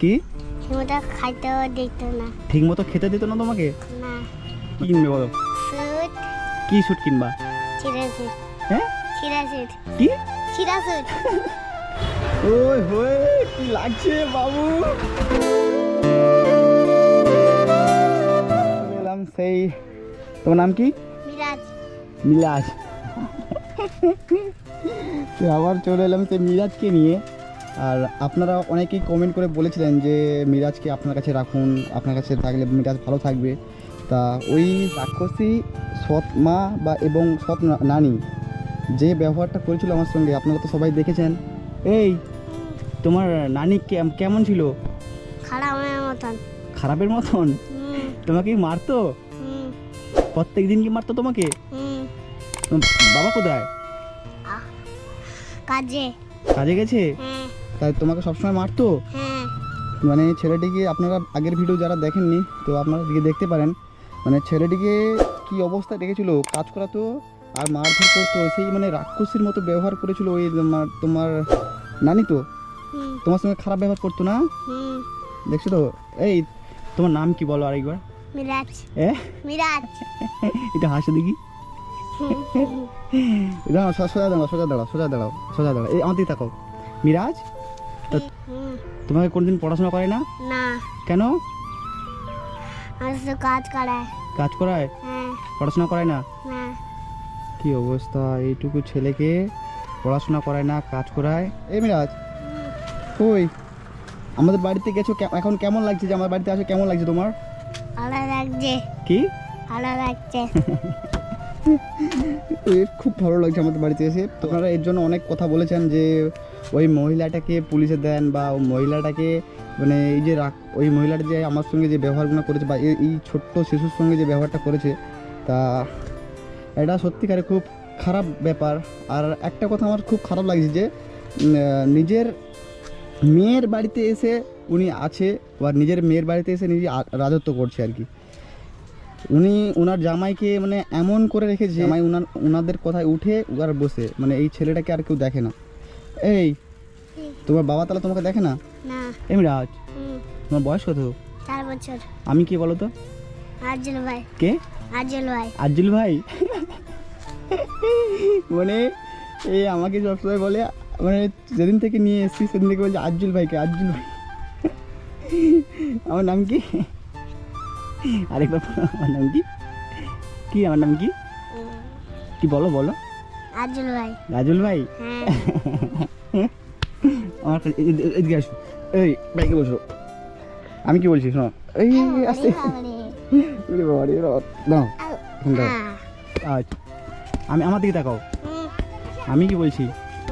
কি? ঠিকমতো খাইতেও দিত না। ঠিক মতো খেতে দিত না তোমাকে? না। কি কিনবে বলো? সুট কি স্যুট কিনবা? ছিঁড়া সুট হ্যাঁ? ছিঁড়া সুট কি? ছিঁড়া সুট ওই হয়ে কি লাগছে বাবু? চলে এলাম সেই তোমার নাম কি? মিরাজ। মিরাজ। আবার চলে এলাম সেই মিরাজকে নিয়ে। আর আপনারা অনেকেই কমেন্ট করে বলেছিলেন যে মিরাজকে আপনার কাছে রাখুন আপনার কাছে থাকলে মিরাজ ভালো থাকবে। তা ওই রাক্ষসী সৎ মা বা এবং সৎ নানি যে ব্যবহারটা করেছিল আমার সঙ্গে আপনারা তো সবাই দেখেছেন। এই তোমার নানি কেমন ছিল? খারাপ মতন। খারাপের মতন? তোমাকে মারতো? প্রত্যেক দিন কি মারতো তোমাকে? বাবা কোথায়? কাজে। কাজে গেছে? তাই তোমাকে সবসময় মারতো? হ্যাঁ। মানে ছেলেটিকে আপনারা আগের ভিডিও যারা দেখেননি তো আপনারা গিয়ে দেখতে পারেন। মানে ছেলেটিকে কি অবস্থায় রেখেছিল? কাজ করাতো আর মারধর করতো সেই মানে রাক্ষসীর মতো ব্যবহার করেছিল ওই তোমার নানি তো? তোমার সঙ্গে খারাপ ব্যবহার করতো না? দেখছ তো? এই তোমার নাম কি বলো আরেকবার? মিরাজ। এ? মিরাজ। এটা হাসে দেখি। দাঁড়াও সোজা দাঁড়াও সোজা দাঁড়াও সোজা দাঁড়াও সোজা দাঁড়াও। এই আমার দিকে তাকাও। মিরাজ? তা তোমাকে কোনোদিন পড়াশোনা করে না? না। কেন? কাজ করায়। কাজ করায়? হ্যাঁ। পড়াশোনা করায় না? কি অবস্থা? এইটুকু ছেলেকে পড়াশোনা করায় না কাজ করায়? এই মিরাজ ওই আমাদের বাড়িতে গেছো এখন কেমন লাগছে যে আমার বাড়িতে আসো? কেমন লাগছে তোমার? ভালো লাগছে। কি? ভালো লাগছে। খুব ভালো লাগছে আমাদের বাড়িতে এসে। তোমরা এর জন্য অনেক কথা বলেছেন যে ওই মহিলাটাকে পুলিশে দেন বা ওই মহিলাটাকে মানে এই যে রাখ ওই মহিলাটা যে আমার সঙ্গে যে ব্যবহারগুলো করেছে বা এই- ছোট্ট শিশুর সঙ্গে যে ব্যবহারটা করেছে, তা এটা সত্যিকারে খুব খারাপ ব্যাপার। আর একটা কথা আমার খুব খারাপ লাগছে যে নিজের মেয়ের বাড়িতে এসে উনি আছে বা নিজের মেয়ের বাড়িতে এসে নিজে রাজত্ব করছে আর কি। উনি ওনার জামাইকে মানে এমন করে রেখেছে, জামাই উনার ওনাদের কথায় উঠে আর বসে মানে এই ছেলেটাকে আর কেউ দেখে না। এই তোমার বাবা তাহলে তোমাকে দেখে না? না। এমনি রাজ তোমার বয়স কত? চার বছর। আমি কি বলো তো? আজল ভাই। কে? আজল ভাই। আজ্জুল ভাই? মানে এই আমাকে সবসময় বলে মানে যেদিন থেকে নিয়ে এসেছি সেদিন থেকে বলছে আজ্জুল ভাইকে আজ্জুল ভাই। আমার নাম কি? আরেকবার আমার নাম কি? কি আমার নাম কি? কি বলো বলো। আজল ভাই। রাজুল ভাই? হ্যাঁ। আমার এদিকে আসো। এই বাইকে বসো। আমি কি বলছি শোনো? এই আসতে। এখন দাঁড়াও। আহ, আচ্ছা আমি আমার দিকে তাকাও। আমি কি বলছি?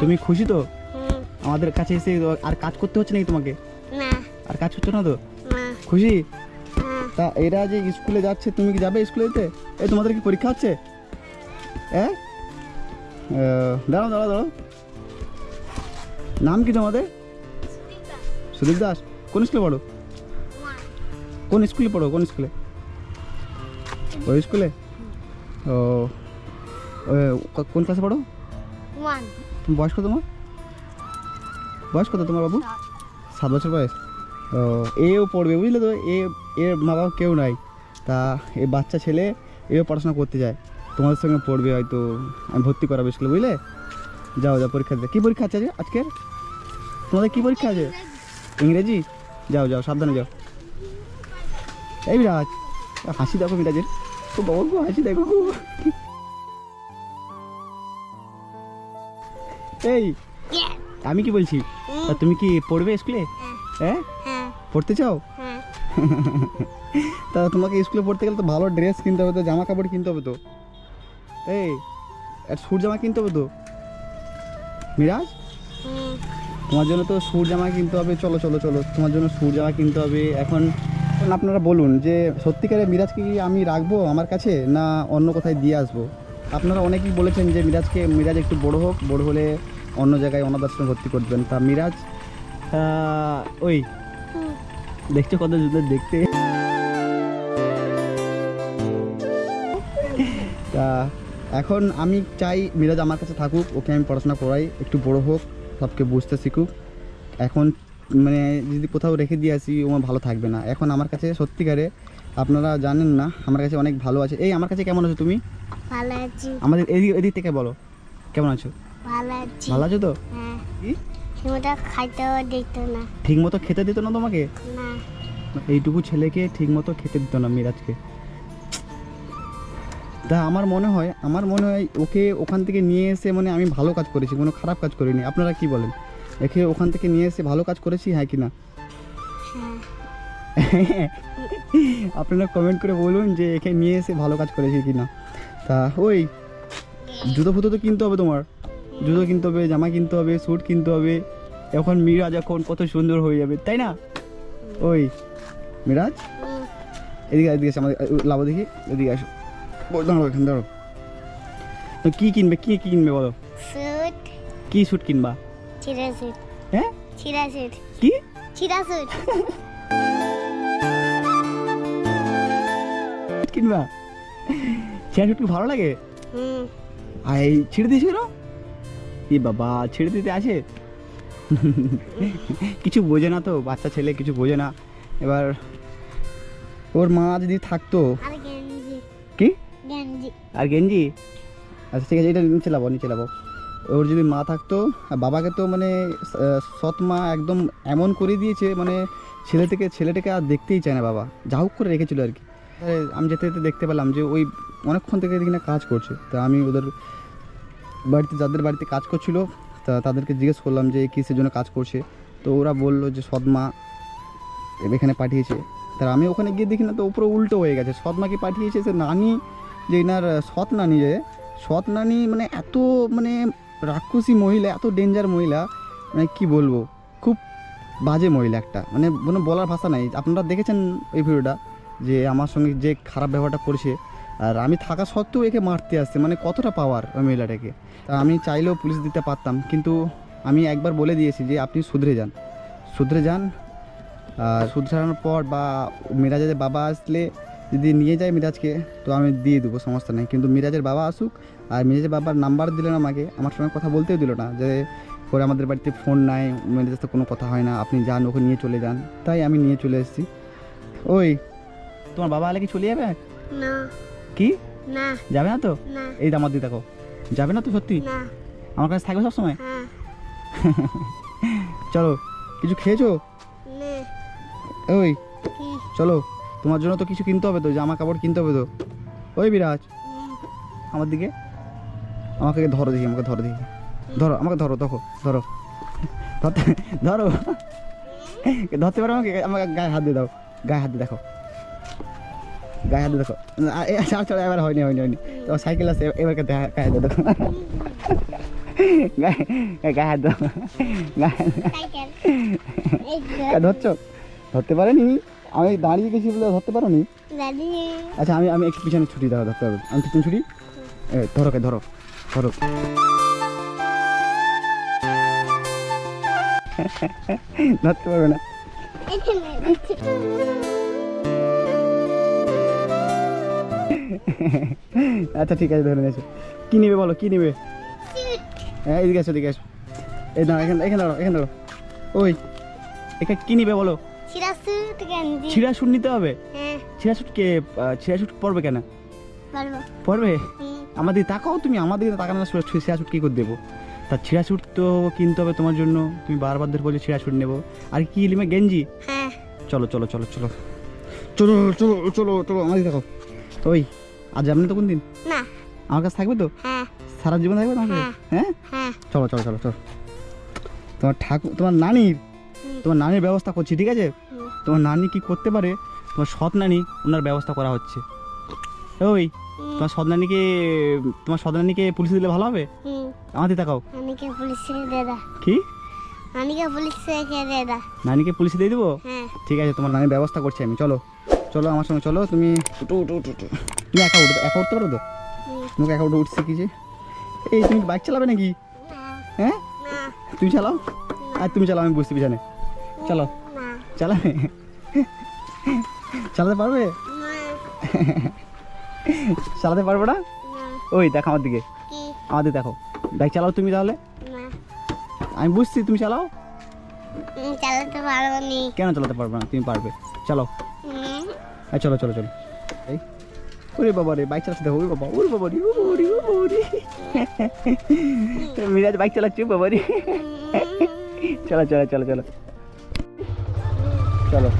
তুমি খুশি তো? আমাদের কাছে এসে আর কাজ করতে হচ্ছে নাকি তোমাকে? আর কাজ হচ্ছে না তো? খুশি? হ্যাঁ। তা এরা যে স্কুলে যাচ্ছে তুমি কি যাবে স্কুলে যেতে? এই তোমাদের কি পরীক্ষা হচ্ছে? হ্যাঁ? দাঁড়াও দাঁড়াও দাঁড়াও। নাম কি তোমাদের? সুদীপ দাস। কোন স্কুলে পড়ো? কোন স্কুলে পড়ো? কোন স্কুলে? ওই স্কুলে? ও কোন ক্লাসে পড়ো? বয়স কত তোমার? বয়স কত তোমার বাবু? সাত। বছর বয়স। ও এও পড়বে বুঝলে তো? এ এর মা বাবা কেউ নাই। তা এ বাচ্চা ছেলে এও পড়াশোনা করতে যায়। তোমাদের সঙ্গে পড়বে হয়তো আমি ভর্তি করাবো স্কুলে বুঝলে? যাও যাও পরীক্ষা দিতে। কী পরীক্ষা আছে আজকে? আজকের? তোমাদের কী পরীক্ষা আছে? ইংরেজি? যাও যাও সাবধানে যাও। এই বিরাজ হাসি দেখো মিরাজের বাবা গো হাসি দেখো। গো। এই আমি কি বলছি? তুমি কি পড়বে স্কুলে? হ্যাঁ। হ্যাঁ? পড়তে চাও? হ্যাঁ। তা তোমাকে স্কুলে পড়তে গেলে তো ভালো ড্রেস কিনতে হবে তো জামা কাপড় কিনতে হবে তো। এই এক সুর জামা কিনতে হবে তো? মিরাজ? তোমার জন্য তো সুর জামা কিনতে হবে চলো চলো চলো। তোমার জন্য সুর জামা কিনতে হবে। এখন আপনারা বলুন যে সত্যিকারে মিরাজকে কি আমি রাখব আমার কাছে না অন্য কোথায় দিয়ে আসব? আপনারা অনেকেই বলেছেন যে মিরাজকে মিরাজ একটু বড় হোক বড় হলে অন্য জায়গায় অনাথ আশ্রমে ভর্তি করবেন। তা মিরাজ ওই। দেখছ কত সুন্দর দেখতে? তা এখন আমি চাই মিরাজ আমার কাছে থাকুক ওকে আমি পড়াশোনা করাই একটু বড় হোক সবকে বুঝতে শিখুক। এখন মানে যদি কোথাও রেখে দিয়ে আসি ও ভালো থাকবে না। এখন আমার কাছে সত্যিকারে আপনারা জানেন না আমার কাছে অনেক ভালো আছে। এই আমার কাছে কেমন আছো তুমি? ভালো আছি। আমাদের এদিক এদিক থেকে বলো কেমন আছো? ভালো আছি। ভালো আছো তো? হ্যাঁ। খাইতেও দিত না। ঠিক মতো খেতে দিত না তোমাকে? না। এইটুকু ছেলেকে ঠিক মতো খেতে দিত না মিরাজকে। তা আমার মনে হয় আমার মনে হয় ওকে ওখান থেকে নিয়ে এসে মানে আমি ভালো কাজ করেছি কোনো খারাপ কাজ করিনি। আপনারা কি বলেন? একে ওখান থেকে নিয়ে এসে ভালো কাজ করেছি হ্যাঁ কি না? হ্যাঁ। আপনারা কমেন্ট করে বলুন যে একে নিয়ে এসে ভালো কাজ করেছি কি না। তা ওই জুতো ফুতো তো কিনতে হবে তোমার। জুতো কিনতে হবে জামা কিনতে হবে স্যুট কিনতে হবে। এখন মিরাজ এখন কত সুন্দর হয়ে যাবে তাই না? ওই মিরাজ? এদিকে এদিকে আমাদের লাভ দেখি এদিকে আসো। দাঁড়াও এখানে দাঁড়াও। তো কী কিনবে কী কী কিনবে বলো? স্যুট। কী স্যুট কিনবা? ছিঁড়া স্যুট। হ্যাঁ? ছিঁড়া স্যুট। কি? ছিঁড়া স্যুট। কিনবা? ছেঁড়া স্যুট কি ভালো লাগে? হুম। আর এই ছিঁড়ে দিয়েছিল ই বাবা ছিঁড়ে দিতে আছে কিছু বোঝে না তো বাচ্চা ছেলে কিছু বোঝে না। এবার ওর মা যদি থাকতো আর গেঞ্জি? আচ্ছা ঠিক আছে, এটা নিচে লাবো নিচে লাবো। ওর যদি মা থাকতো বাবাকে তো মানে সৎ মা একদম এমন করে দিয়েছে মানে ছেলে থেকে ছেলেটাকে আর দেখতেই চায় না বাবা। যা হোক করে রেখেছিল আর কি। আমি যেতে যেতে দেখতে পেলাম যে ওই অনেকক্ষণ থেকে দেখি না কাজ করছে। তা আমি ওদের বাড়িতে, যাদের বাড়িতে কাজ করছিল, তা তাদেরকে জিজ্ঞেস করলাম যে কিসের জন্য কাজ করছে। তো ওরা বলল যে সৎমা এখানে পাঠিয়েছে। তার আমি ওখানে গিয়ে দেখি না, তো উপরে উল্টো হয়ে গেছে। সৎমাকে পাঠিয়েছে সে নানি যে এনার সৎ নানি যে সৎ নানি মানে এত মানে রাক্ষসী মহিলা, এত ডেঞ্জার মহিলা মানে কি বলব? খুব বাজে মহিলা একটা। মানে কোনো বলার ভাষা নাই। আপনারা দেখেছেন এই ভিডিওটা, যে আমার সঙ্গে যে খারাপ ব্যবহারটা করেছে। আর আমি থাকা সত্ত্বেও একে মারতে আসছে। মানে কতটা পাওয়ার ওই মহিলাটাকে। তা আমি চাইলেও পুলিশ দিতে পারতাম। কিন্তু আমি একবার বলে দিয়েছি যে আপনি শুধরে যান। শুধরে যান। আর শুধরানোর পর বা মিরাজের বাবা আসলে যদি নিয়ে যায় মিরাজকে তো আমি দিয়ে দেবো সমস্যা নেই। কিন্তু মিরাজের বাবা আসুক আর মিরাজের বাবার নাম্বার দিল না আমাকে আমার সঙ্গে কথা বলতেও দিল না যে করে আমাদের বাড়িতে ফোন নাই মিরাজের সাথে কোনো কথা হয় না আপনি যান ওকে নিয়ে চলে যান। তাই আমি নিয়ে চলে এসেছি। ওই তোমার বাবা আলে কি চলে যাবে? না। কি? না। যাবে না তো? এই দামার দিয়ে দেখো। যাবে না তো সত্যি? আমার কাছে থাকবে সবসময়? হ্যাঁ। চলো কিছু খেয়েছো? ওই চলো। তোমার জন্য তো কিছু কিনতে হবে তো জামা কাপড় কিনতে হবে তো। ওই বিরাজ আমার দিকে। আমাকে ধরো দেখি আমাকে ধরো দেখি। ধরো আমাকে ধরো দেখো ধরো। ধরতে ধরো। ধরতে পারো আমাকে? আমাকে গায়ে হাত দিয়ে দাও। গায়ে হাত দিয়ে দেখো। গায়ে হাত দিয়ে দেখো। ছাড় ছাড় এবার হয়নি হয়নি হয়নি। তোমার সাইকেল আছে এবারকে গায়ে দিয়ে দেখো। গায়ে গায়ে হাত দাও। গায়ে ধরছো? ধরতে পারেনি? আমি দাঁড়িয়ে গেছি বলে ধরতে পারো নি আচ্ছা আমি আমি একটু পিছনে ছুটি দাও ধরতে পারব আমি পিছনে ছুটি? এ, ধরো কে ধরো ধরো। ধরতে পারবে না। আচ্ছা ঠিক আছে ধরে নিয়েছো। কী নেবে বলো কী নেবে? হ্যাঁ এদিকে আসো এদিকে আসো এই দাঁড়া এখানে এখানে দাঁড়ো এখানে দাঁড়ো ওই এখানে কী নেবে বলো? ছিঁড়া গেঞ্জি। ছিঁড়া নিতে হবে? হ্যাঁ। ছিঁড়া কে শুট পড়বে কেন? পারব। পড়বে আমাদের তাকাও তুমি আমাদের তাকানো না শুট কী করে দেবো? তা ছিঁড়াশুট তো কিনতে হবে তোমার জন্য। তুমি বারবার ধরে বলছো ছিঁড়া শুট নেব। আর কি নেবে গেঞ্জি? হ্যাঁ। চলো চলো চলো চলো। চলো চলো চলো চলো আমাদের দেখো ওই আজ যাবেন তো কোন দিন না। আমার কাছে থাকবে তো? হ্যাঁ। সারা জীবন থাকবে তোমার হ্যাঁ। হ্যাঁ? হ্যাঁ। চলো চলো চলো চলো। তোমার ঠাকুর তোমার নানির তোমার নানির ব্যবস্থা করছি ঠিক আছে? তোমার নানি কি করতে পারে? তোমার সৎ নানি ওনার ব্যবস্থা করা হচ্ছে। ওই তোমার সৎ নানিকে তোমার সৎ নানিকে পুলিশে দিলে ভালো হবে? হুম। আমাদের তাকাও নানিকে পুলিশে দে দা। কি? নানিকে পুলিশে কে দা নানিকে পুলিশে দিয়ে দেবো? হ্যাঁ। ঠিক আছে তোমার নানির ব্যবস্থা করছি আমি চলো। চলো আমার সঙ্গে চলো তুমি উঠো উঠো উঠো উঠো। তুমি একা উঠো একা উঠতে পারো তো? তোমাকে একা উঠে উঠছে কি যে? এই তুমি বাইক চালাবে নাকি? হ্যাঁ? তুমি চালাও? আর তুমি চালাও আমি বুঝতে পিছনে চলো। চালাবে চালাতে পারবে? চালাতে পারবে না? ওই দেখো আমার দিকে। আমাদের দেখো। বাইক চালাও তুমি তাহলে। আমি বুঝছি তুমি চালাও। চালাতে পারব নি কেন চালাতে পারবে না? তুমি পারবে। চলো উম, এই চলো চলো চলো। এই। ওরে বাবা রে বাইক চালাতে দেখো ওরে বাবা ওরে বাবা রে ও বাবা রে মিরাজ বাইক চালাচ্ছে বাবা রে। চলো চলো চলো চলো। চলো।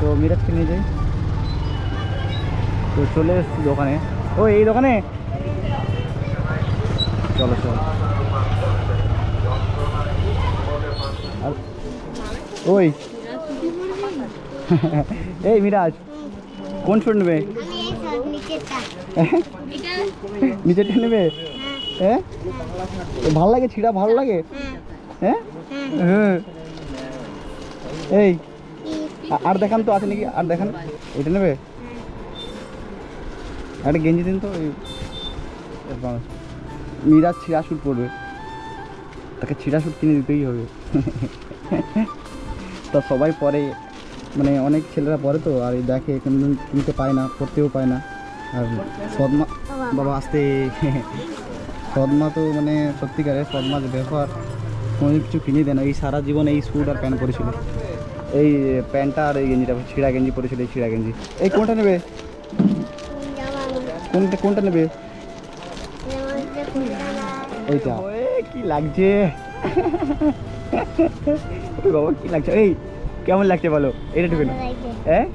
তো মিরাজকে নিয়ে যাই। তো চলে এসছি দোকানে। ও এই দোকানে? চলো চলো। ওই। এই মিরাজ কোন শুট নেবে? নিচেরটা নেবে? হ্যাঁ? ভালো লাগে ছিঁড়া ভালো লাগে? হ্যাঁ। হ্যাঁ? এই আর দেখান তো, আছে নাকি? আর দেখান। এটা নেবে? একটা গেঞ্জি দিন তো মিরাজ ছিঁড়া শুট পরবে। তাকে ছিঁড়া কিনে দিতেই হবে। তো সবাই পরে মানে অনেক ছেলেরা পরে তো, আর দেখে কোনোদিন কিনতে পায় না, পড়তেও পায় না। আর সদমা বাবা, আসতে। সদমা তো মানে সত্যিকারের সদমা যে ব্যবহার কোনোদিন কিছু কিনে দেয় না। এই সারা জীবন এই স্যুট আর প্যান্ট পরেছিল। এই প্যান্টটা আর এই গেঞ্জিটা ছিঁড়া গেঞ্জি পরেছিল এই ছিঁড়া গেঞ্জি। এই কোনটা নেবে? কোনটা কোনটা নেবে? এইটা। কি লাগছে? ওই বাবা কি লাগছে? এই কেমন লাগছে বলো? এটা ঢুকে না হ্যাঁ?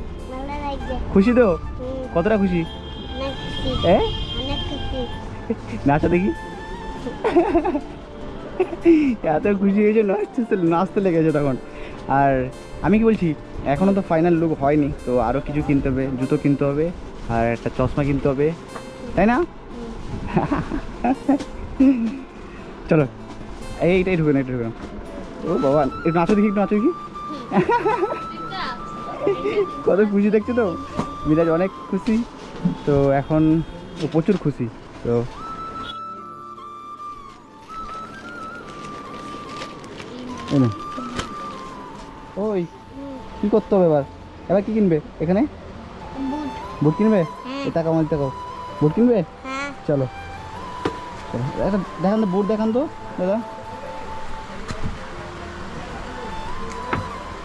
খুশি তো? কতটা খুশি? হ্যাঁ? নাচা দেখি। এত খুশি হয়েছে, নাচতে নাচতে লেগেছে তখন। আর আমি কি বলছি এখনও তো ফাইনাল লুক হয়নি, তো আরও কিছু কিনতে হবে, জুতো কিনতে হবে, আর একটা চশমা কিনতে হবে, তাই না? চলো, এই এইটাই ঢুকে না এটা ও বাবা, একটু নাচো দেখি, একটু নাচো দেখি। কত খুশি দেখছ তো? মিরাজ অনেক খুশি, তো এখন প্রচুর খুশি, তো ওই কি করতে হবে এবার? এবার কি কিনবে? এখানে? বুট। কিনবে? হ্যাঁ। টাকা আমার টাকাও বুট কিনবে? হ্যাঁ। চলো। চলো। একটা দেখান তো বুট দেখান তো দাদা।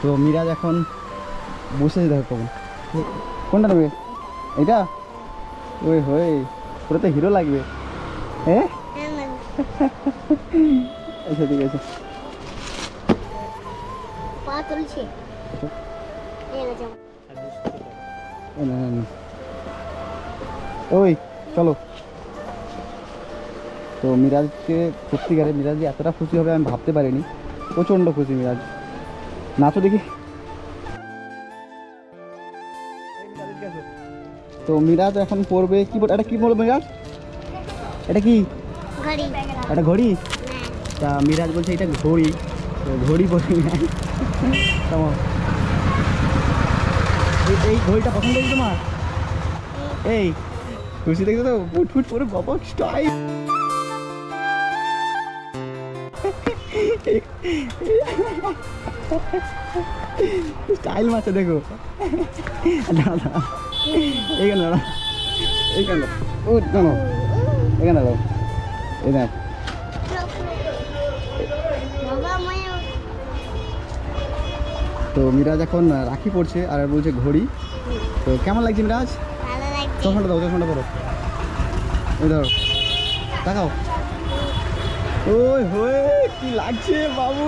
তো মিরাজ এখন বসেছে দেখো কখন। কোনটা নেবে? এটা ওই হয়ে পুরো তো হিরো লাগবে। হ্যাঁ? হ্যাঁ আচ্ছা ঠিক আছে। ওই চলো। তো মিরাজকে সত্যিকারে মিরাজ যে এতটা খুশি হবে আমি ভাবতে পারিনি। প্রচণ্ড খুশি মিরাজ। নাচো দেখি। তো মিরাজ এখন পড়বে কি এটা কি বলব মিরাজ? এটা কি? ঘড়ি। এটা ঘড়ি? হ্যাঁ। তা মিরাজ বলছে এটা ঘড়ি। তো ঘড়ি পরে মিরাজ। কেমন? এই- ঘড়িটা পছন্দ হয়েছে তোমার? এই, খুশি দেখছ তো? ফুট ফুট পরে বাবা স্টাইল স্টাইল মারছে, দেখো। দাঁড়া দাঁড়া এইখানে দাঁড়া এইখানে দাঁড়া। ও দাঁড়ো এখানে দাঁড়াও এই দেখ। তো মিরাজ এখন রাখি পড়ছে আর বলছে ঘড়ি। তো কেমন লাগছে মিরাজ? চশমাটা দাও চশমাটা পরো। এই ধরো। তাকাও। ওই হয়ে কি লাগছে বাবু?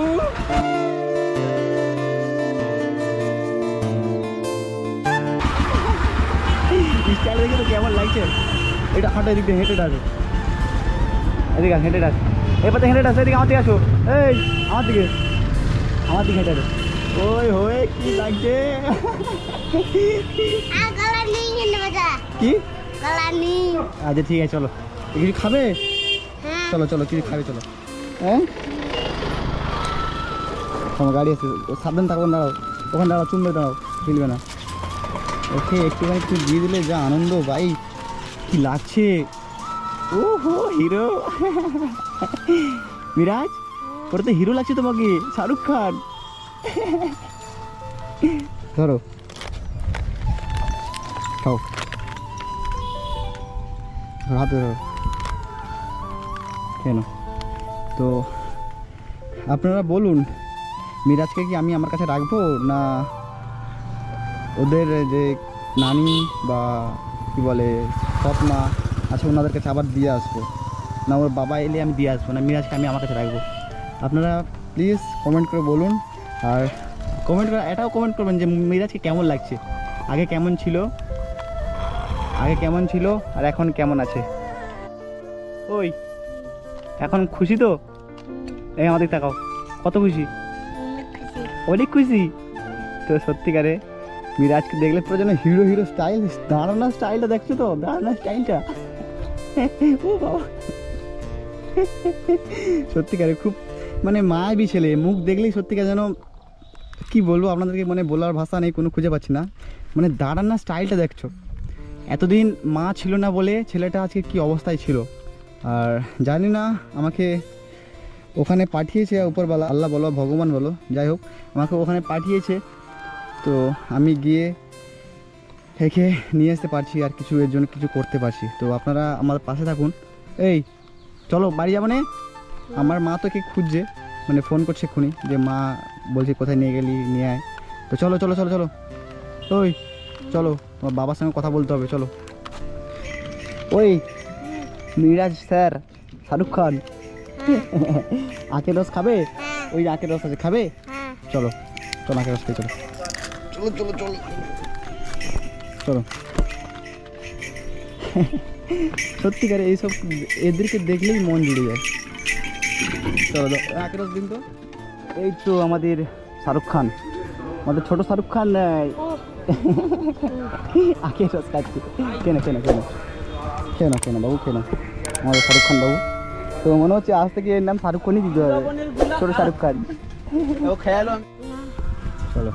স্টাইল দেখে তো কেমন লাগছে। এটা হাঁটা এদিক দিয়ে হেঁটে আসো এদিকে হেঁটে আস এবার হেঁটে আস এদিকে আমার দিকে আসো। এই আমার দিকে। আমার দিকে হেঁটে আসো ওই হয়ে কি লাগছে? কি? আচ্ছা ঠিক আছে চলো। কিছু খাবে? হ্যাঁ। চলো চলো কিছু খাবে চলো। হ্যাঁ? তোমার গাড়ি আছে সাবধান থাকো দাঁড়াও। ওখানে দাঁড়াও চুমবে দাঁড়াও ফিলবে না। ওকে একটুখানি একটু দিয়ে দিলে যা আনন্দ ভাই। কি লাগছে? ও হো হিরো। মিরাজ ওটা তো হিরো লাগছে তোমাকে শাহরুখ খান। ধরো। খাও। হাতে ধরো। কেন তো, আপনারা বলুন, মিরাজকে কি আমি আমার কাছে রাখব, না ওদের যে নানি বা কি বলে সৎ আছে ওনাদের কাছে আবার দিয়ে আসব। না, ওর বাবা এলে আমি দিয়ে আসব, না, মিরাজকে আমি আমার কাছে রাখব। আপনারা প্লিজ কমেন্ট করে বলুন আর কমেন্ট এটাও কমেন্ট করবেন যে মিরাজকে কেমন লাগছে? আগে কেমন ছিল? আগে কেমন ছিল? আর এখন কেমন আছে? ওই, এখন খুশি তো? এই আমাদের তাকাও, কত খুশি? অনেক খুশি। অনেক খুশি তো সত্যিকারে মিরাজকে দেখলে পুরো যেন হিরো হিরো স্টাইল দাঁড়ানো স্টাইলটা দেখছ তো? দাঁড়ানো স্টাইলটা ও বাবা। সত্যিকারে খুব মানে মায়াবী ছেলে, মুখ দেখলেই সত্যিকার যেন কি বলব? আপনাদেরকে মানে বলার ভাষা নেই, কোনো খুঁজে পাচ্ছি না। মানে দাঁড়ানো স্টাইলটা দেখছ। এতদিন মা ছিল না বলে ছেলেটা আজকে কি অবস্থায় ছিল? আর জানি না, আমাকে ওখানে পাঠিয়েছে উপরবেলা আল্লাহ বলো, ভগবান বলো, যাই হোক, আমাকে ওখানে পাঠিয়েছে। তো আমি গিয়ে থেকে নিয়ে আসতে পারছি, আর কিছু এর জন্য কিছু করতে পারছি। তো আপনারা আমার পাশে থাকুন। এই, চলো, বাড়ি যাব আমার মা তো তোকে খুঁজছে মানে ফোন করছে এক্ষুনি যে মা বলছে কোথায় নিয়ে গেলি? নিয়ে আয়। তো চলো চলো চলো চলো। ওই চলো তোমার বাবার সঙ্গে কথা বলতে হবে চলো। ওই মিরাজ স্যার শাহরুখ খান। আখের রস খাবে? হ্যাঁ। ওই যে আখের রস আছে খাবে? হ্যাঁ। চলো চলো আখের রস খেয়ে চলো। চলো চলো চলো। চলো। সত্যিকারে এইসব এদেরকে দেখলেই মন জুড়ে যায়। চলো আখের রস দিন তো। এই তো আমাদের শাহরুখ খান। আমাদের ছোট শাহরুখ খান কেন আখের রস খাচ্ছে। কেন কেন কেন খেয়ে না বাবু কেন আমাদের শাহরুখ খান বাবু। তো মনে হচ্ছে আজ থেকে এর নাম শাহরুখ খানই দিতে হবে। ছোট শাহরুখ খান। চলো।